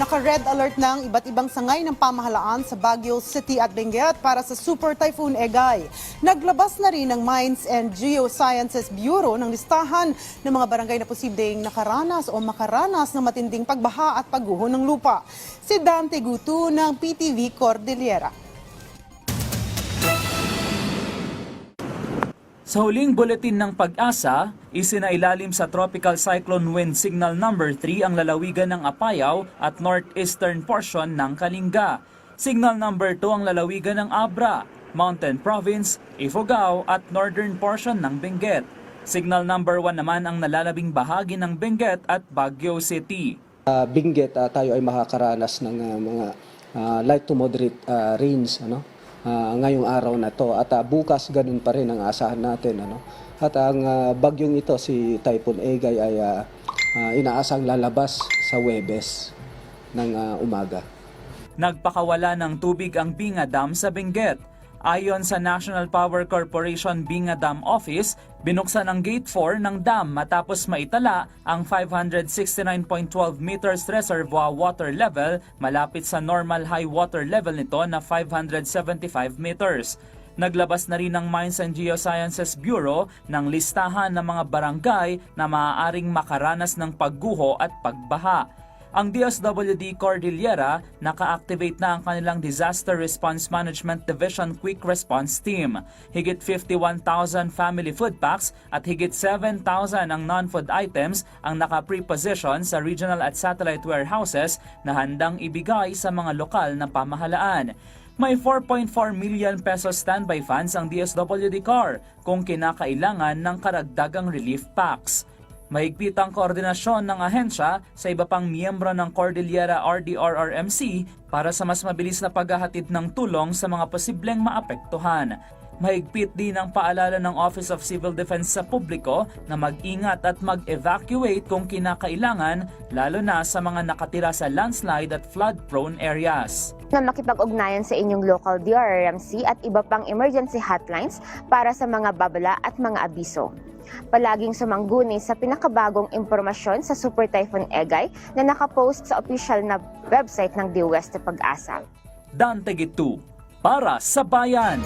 Naka-red alert ng iba't ibang sangay ng pamahalaan sa Baguio City at Benguet para sa Super Typhoon Egay. Naglabas na rin ng Mines and Geosciences Bureau ng listahan ng mga barangay na posibleng nakaranas o makaranas ng matinding pagbaha at pagguho ng lupa. Si Dante Gutu ng PTV Cordillera. Sa huling buletin ng pag-asa, isinailalim sa Tropical Cyclone Wind Signal Number 3 ang lalawigan ng Apayao at northeastern portion ng Kalinga. Signal Number 2 ang lalawigan ng Abra, Mountain Province, Ifugao at northern portion ng Benguet. Signal Number 1 naman ang nalalabing bahagi ng Benguet at Baguio City. uh, Benguet uh, tayo ay makakaranas ng uh, mga uh, light to moderate uh, rains ano uh, ngayong araw na to at uh, bukas ganun pa rin ang asahan natin ano at ang uh, bagyong ito si Typhoon Egay ay uh, uh, inaasang lalabas sa Webes ng uh, umaga. Nagpakawala ng tubig ang Binga Dam sa Benguet. Ayon sa National Power Corporation Binga Dam Office, binuksan ang Gate 4 ng dam matapos maitala ang 569.12 meters reservoir water level malapit sa normal high water level nito na 575 meters. Naglabas na rin ng Mines and Geosciences Bureau ng listahan ng mga barangay na maaaring makaranas ng pagguho at pagbaha. Ang DSWD Cordillera naka-activate na ang kanilang Disaster Response Management Division Quick Response Team. Higit 51,000 family food packs at higit 7,000 ang non-food items ang naka-preposition sa regional at satellite warehouses na handang ibigay sa mga lokal na pamahalaan. May 4.4 million pesos standby funds ang DSWD CAR kung kinakailangan ng karagdagang relief packs. Mahigpit ang koordinasyon ng ahensya sa iba pang miyembro ng Cordillera RDRRMC para sa mas mabilis na paghahatid ng tulong sa mga posibleng maapektuhan. Mahigpit din ang paalala ng Office of Civil Defense sa publiko na mag-ingat at mag-evacuate kung kinakailangan lalo na sa mga nakatira sa landslide at flood-prone areas. na makipag-ugnayan sa inyong local DRRMC at iba pang emergency hotlines para sa mga babala at mga abiso. Palaging sumangguni sa pinakabagong impormasyon sa Super Typhoon Egay na nakapost sa official na website ng DWest Pag-asa. Dante Gitu para sa bayan.